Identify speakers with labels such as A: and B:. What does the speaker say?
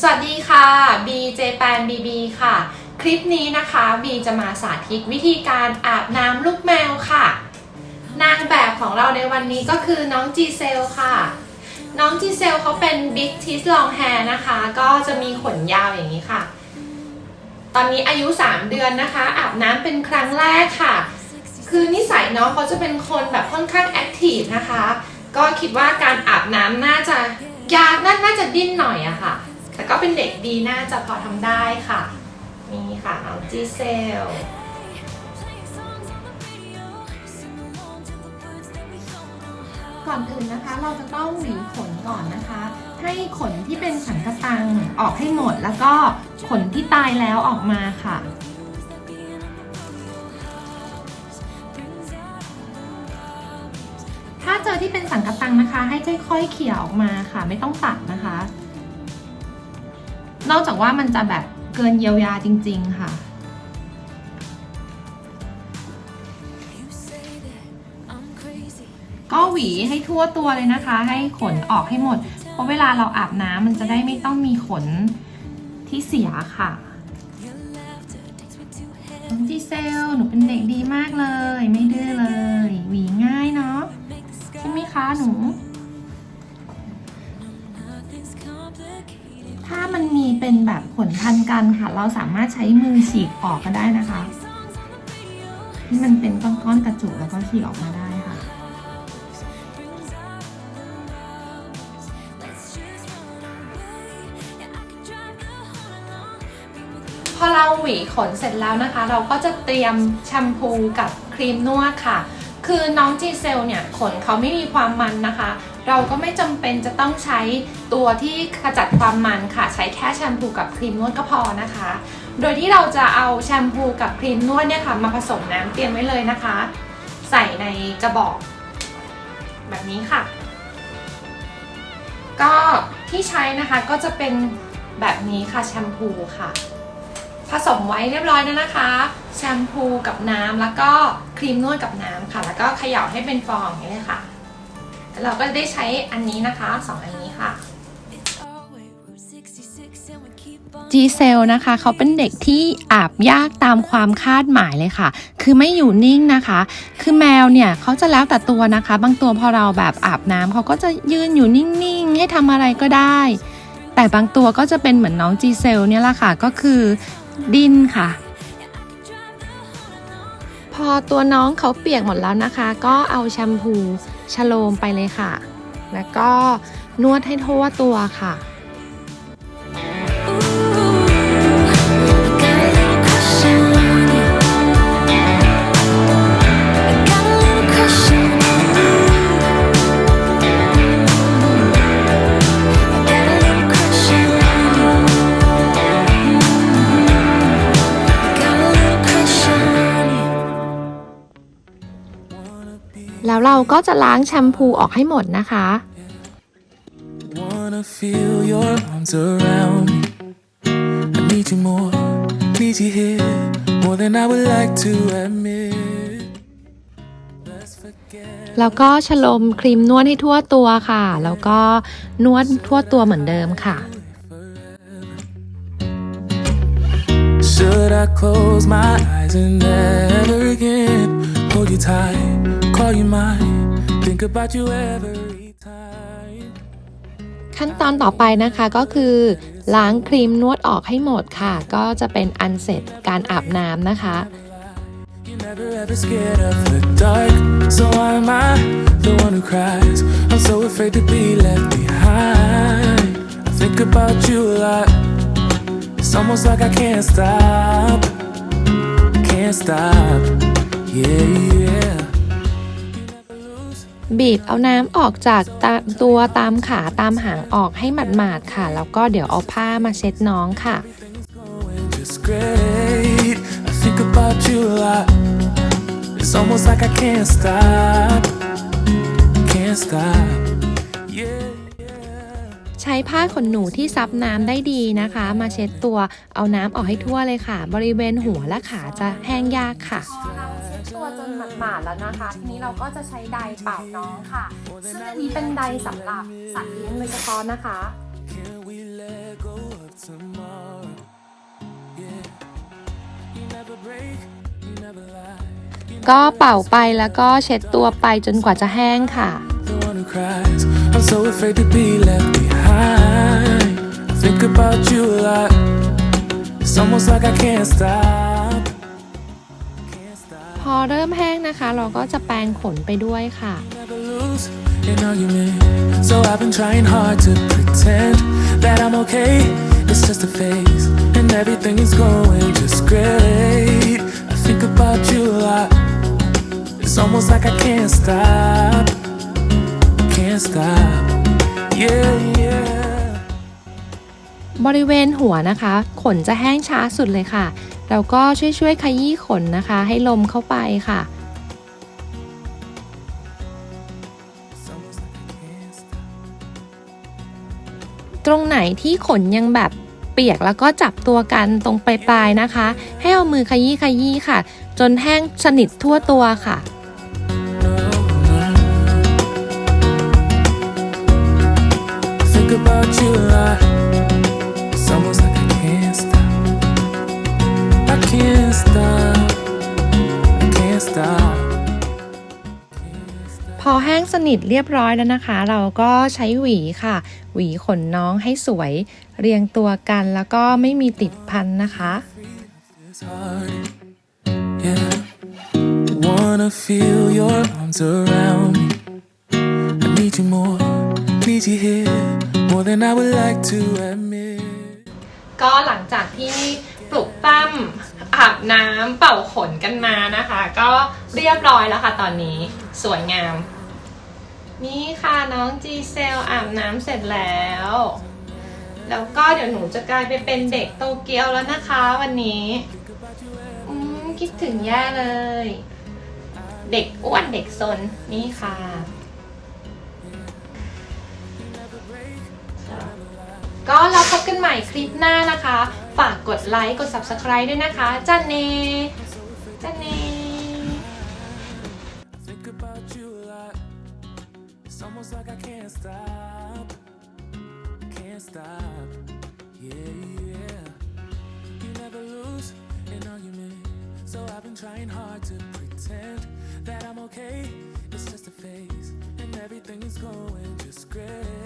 A: สวัสดีค่ะบีเจแปนบีบีค่ะ คลิปนี้นะคะบีจะมาสาธิตวิธีการอาบน้ำลูกแมวค่ะ นางแบบของเราในวันนี้ก็คือน้องจีเซลค่ะ น้องจีเซลเขาเป็นบิ๊กทิสลองแฮร์นะคะ ก็จะมีขนยาวอย่างนี้ค่ะ ตอนนี้อายุ 3 เดือนนะคะ อาบน้ำเป็นครั้งแรกค่ะ คือนิสัยน้องเขาจะเป็นคนแบบค่อนข้างแอคทีฟนะคะ ก็คิดว่าการอาบน้ำน่าจะยากนน่าจะดิ้นหน่อยอะค่ะ แต่ก็เป็นเด็กดีน่าจะพอทำได้ค่ะ นี่ค่ะน้องจีเซลก่อนอื่นนะคะเราจะต้องหวีขนก่อนนะคะ ให้ขนที่เป็นสันกะตังออกให้หมดแล้วก็ขนที่ตายแล้วออกมาค่ะ ถ้าเจอที่เป็นสังกะตังนะคะ ให้ค่อยๆเขี่ยออกมาค่ะ ไม่ต้องตัดนะคะ นอกจากว่ามันจะแบบเกินเยียวยาจริง ๆ ค่ะ ก็หวีให้ทั่วตัวเลยนะคะ ให้ขนออกให้หมด เพราะเวลาเราอาบน้ำมันจะได้ไม่ต้องมีขนที่เสียค่ะน้องจีเซล หนูเป็นเด็กดีมากเลย ไม่ดื้อเลย หวีง่ายเนาะใช่ไหมคะหนู ขนพันกันค่ะ เราสามารถใช้มือฉีกออกก็ได้นะคะที่มันเป็นก้อนๆกระจุกแล้วก็ฉีกออกมาได้ค่ะ พอเราหวีขนเสร็จแล้วนะคะ เราก็จะเตรียมแชมพูกับครีมนวดค่ะ คือน้องจีเซลเนี่ยขนเขาไม่มีความมันนะคะ เราก็ไม่จำเป็นจะต้องใช้ตัวที่ขจัดความมันค่ะ ใช้แค่แชมพูกับครีมนวดก็พอนะคะ โดยที่เราจะเอาแชมพูกับครีมนวดเนี่ยค่ะมาผสมน้ำเตรียมไว้เลยนะคะ ใส่ในกระบอก แบบนี้ค่ะ ก็ที่ใช้นะคะก็จะเป็นแบบนี้ค่ะแชมพูค่ะ ผสมไว้เรียบร้อยแล้วนะคะ แชมพูกับน้ำแล้วก็ รีมนวดกับน้ำค่ะ แล้วก็เขย่าให้เป็นฟองอย่างนี้เลยค่ะ แล้วเราก็จะได้ใช้อันนี้นะคะสองอันนี้ค่ะจีเซลนะคะ เขาเป็นเด็กที่อาบยากตามความคาดหมายเลยค่ะ คือไม่อยู่นิ่งนะคะ คือแมวเนี่ยเขาจะแล้วแต่ตัวนะคะ บางตัวพอเราแบบอาบน้ำเขาก็จะยืนอยู่นิ่งๆ ให้ทำอะไรก็ได้ แต่บางตัวก็จะเป็นเหมือนน้องจีเซลเนี่ยแหละค่ะ ก็คือดินค่ะ พอตัวน้องเขาเปียกหมดแล้วนะคะ ก็เอาแชมพูชโลมไปเลยค่ะ แล้วก็นวดให้ทั่วตัวค่ะ แล้วเราก็จะล้างแชมพูออกให้หมดนะคะ
B: Wanna feel your arms around me. I need you more, need you here, more than I would like to admit. Let's forget.
A: แล้วก็ชโลมครีมนวดให้ทั่วตัวค่ะ แล้วก็นวดทั่วตัวเหมือนเดิมค่ะ
B: Should I close my eyes and never again hold you tight, call you mine, think about you every time?
A: ขั้นตอนต่อไปนะคะก็คือ ล้างครีมนวดออกให้หมดค่ะ ก็จะเป็นอันเสร็จการอาบน้ำนะคะ
B: You're never ever scared of the dark, so why am I the one who cries? I'm so afraid to be left behind. I think about you a lot. It's almost like I can't stop, can't stop. Yeah, yeah.
A: บีบเอาน้ำออกจากตาตัวตามขาตามหางออกให้หมาดๆค่ะ แล้วก็เดี๋ยวเอาผ้ามาเช็ดน้องค่ะ
B: Going just great. I think about you a lot. It's almost like I can't stop, can't stop. Yeah, yeah.
A: ใช้ผ้าขนหนูที่ซับน้ำได้ดีนะคะ มาเช็ดตัวเอาน้ำออกให้ทั่วเลยค่ะ บริเวณหัวและขาจะแห้งยากค่ะ ตัวจนหมาดๆแล้วนะคะ ทีนี้เราก็จะใช้ไดร์เป่าน้องค่ะ ซึ่งอันนี้เป็นไดร์สำหรับสัตว์เลี้ยงโดยเฉพาะนะคะ
B: Can we let go of tomorrow. Yeah, you never break, you never lie. You
A: ก็เป่าไปแล้วก็เช็ดตัวไปจนกว่าจะแห้งค่ะ
B: the one who cries. I'm so afraid to be left behind. I think about you a lot. It's almost like I can't stop. Can't stop.
A: พอเริ่มแห้งนะคะ เราก็จะแปรงขนไปด้วยค่ะ
B: Never lose an argument. So I've been trying hard to pretend that I'm okay. It's just a phase, and everything is going just great. I think about you a lot. It's almost like I can't stop. Can't stop. Yeah, yeah.
A: บริเวณหัวนะคะ ขนจะแห้งช้าสุดเลยค่ะ เราก็ช่วยๆขยี้ขนนะคะ ให้ลมเข้าไปค่ะ ตรงไหนที่ขนยังแบบเปียกแล้วก็จับตัวกันตรงปลายๆนะคะ ให้เอามือขยี้ขยี้ค่ะ จนแห้งสนิททั่วตัวค่ะ งสนิทเรียบร้อยแล้วนะคะ เราก็ใช้หวีค่ะ หวีขนน้องให้สวย เรียงตัวกันแล้วก็ไม่มีติดพันนะคะ
B: It's hard. Yeah. Wanna feel your arms around me. I need you more. Need you here. More than I would like to admit.
A: ก็หลังจากที่ปลุกปั้มอาบน้ำเป่าขนกันมานะคะ ก็เรียบร้อยแล้วค่ะตอนนี้ สวยงาม นี่ค่ะน้องจีเซลอาบน้ำเสร็จแล้ว แล้วก็เดี๋ยวหนูจะกลายไปเป็นเด็กโตเกียวแล้วนะคะวันนี้อืมคิดถึงแย่เลย เด็กอ้วนเด็กซนนี่ค่ะก็เราพบกันใหม่คลิปหน้านะคะ ฝากกดไลค์ กด subscribe ด้วยนะคะจันเนจันเน
B: trying hard to pretend that I'm okay. It's just a phase, and everything is going just great.